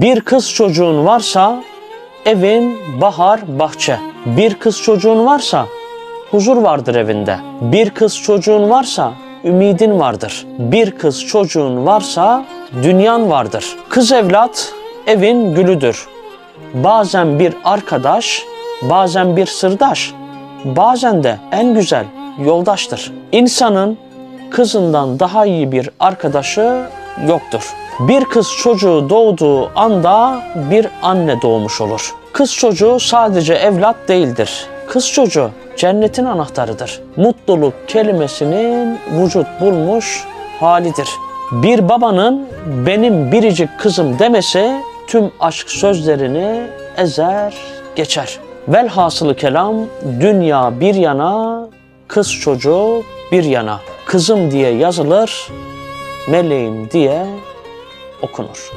Bir kız çocuğun varsa evin bahar bahçe. Bir kız çocuğun varsa huzur vardır evinde. Bir kız çocuğun varsa ümidin vardır. Bir kız çocuğun varsa dünyan vardır. Kız evlat evin gülüdür. Bazen bir arkadaş, bazen bir sırdaş, bazen de en güzel yoldaştır. İnsanın kızından daha iyi bir arkadaşı yoktur. Bir kız çocuğu doğduğu anda bir anne doğmuş olur. Kız çocuğu sadece evlat değildir. Kız çocuğu cennetin anahtarıdır. Mutluluk kelimesinin vücut bulmuş halidir. Bir babanın benim biricik kızım demesi tüm aşk sözlerini ezer geçer. Velhasılı kelam dünya bir yana, kız çocuğu bir yana. Kızım diye yazılır, meleğim diye okunur.